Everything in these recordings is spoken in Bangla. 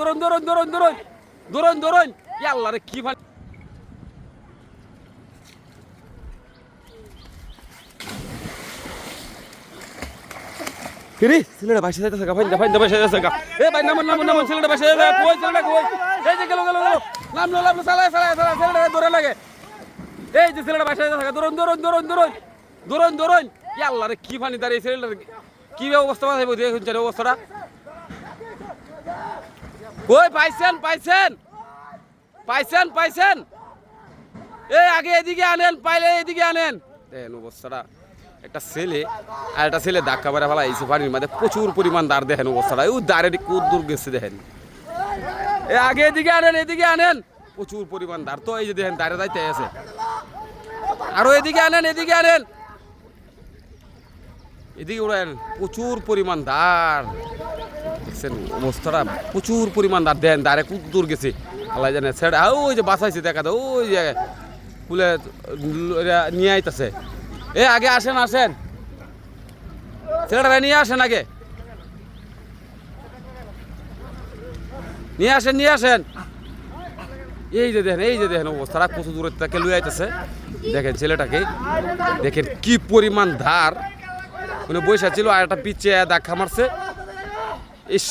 দৌড়ন দৌড়ন দৌড়ন কি দৌড়ে লাগে। এই যে কি কি কই পাইছেন পাইছেন? পাইছেন পাইছেন? এই আগে এদিকে আনেন, পাইলে এদিকে আনেন। দেখেন অবস্থাটা। একটা ছেলে আর একটা ছেলে ধাক্কা মারা ফেলা এইসব পানির মধ্যে প্রচুর পরিমাণ দাঁড় দেখেন অবস্থাটা। ওই দাঁড়ের দূর গেছে দেখেন। এ আগে এদিকে আনেন এদিকে আনেন। প্রচুর পরিমাণ দাঁড়। তো এই যে দেখেন, দাঁড়ে দাঁড়িয়ে আছে। আরও এদিকে আনেন এদিকে আনেন। এদিকে উড়ান প্রচুর পরিমাণ দাঁড়। দেখছেন অবস্থাটা প্রচুর পরিমাণ দাঁড় দেন, দাঁড়ে খুব দূর গেছে। আল্লাহ জানে সেটা ওই যে বাসাইছে, দেখা দাও, ওই যে কুলে নিয়ে আইতাছে। এ, আগে আসেন আসেন। ছেলেটা নিয়ে আসেন আগে। নিয়ে আসেন নিয়ে আসেন। এই যে দেখেন, এই যে দেখেন অবস্থাটা কত দূরের থেকে লুয়ে আইতেছে। দেখেন ছেলেটাকে, দেখেন কি পরিমাণ ধার। মানে বৈশা ছিল আর একটা পিচে দেখা মারছে। ইস।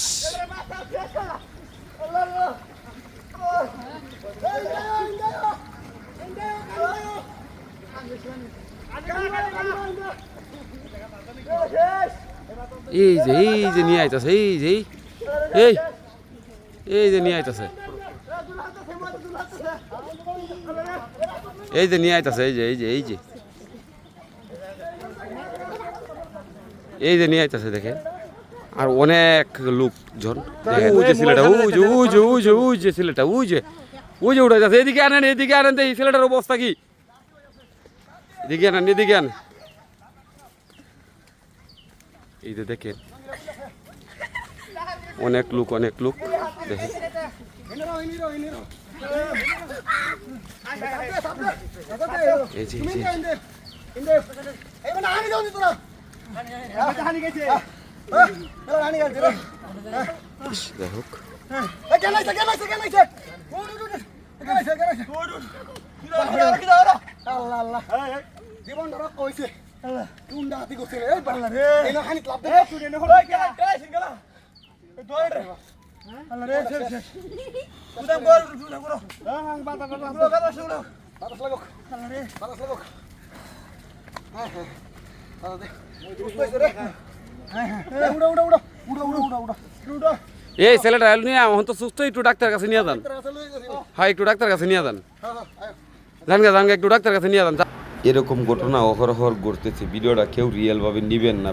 এই যে এই যে নিয়ে আইতাছে, এই যে, এই। এই যে নিয়ে আইতাছে। এই যে নিয়ে আইতাছে, এই যে এই যে এই যে। এই যে নিয়ে আইতাছে দেখেন। আর অনেক লোকজন ওই যে ছেলেটা ওই যে ওই যে ওই যে ওই যে ছেলেটা ওই যে ওই যে উঠে যাচ্ছে এদিকে আনেন এদিকে আনেন এই ছেলেটার অবস্থা কি এদিকে আনেন এদিকে আনেন এই যে দেখেন অনেক লোক অনেক লোক দেখেন এই যে এই যে যাই হোক জীবন ধরা কইছে কোন ডাতি করছে এই বাংলা রে এই না খানি ক্লাব দে তুই নে হল গেলা গেলা সিঙ্গেলা দই রে আল্লাহ রে শেষ শেষ তুই বল তুই করো হ্যাঁ হ্যাঁ বাতা বাতা বাতা বাতা শুনো বাতাস লাগো আল্লাহ রে বাতাস লাগো হ্যাঁ হ্যাঁ বাতা দে মই কইছে রে হ্যাঁ, হ্যাঁ, হ্যাঁ, এই, ছেলেটা এলো নিয়ে, এখন তো সুস্থ একটু ডাক্তার কাছে নিয়ে যান। হ্যাঁ একটু ডাক্তার কাছে নিয়ে যান। জানগে জানগে একটু ডাক্তার কাছে নিয়ে যান। এরকম ঘটনা অহরহর ঘটতেছে, ভিডিওটা কেউ রিয়েলভাবে নিবেন না।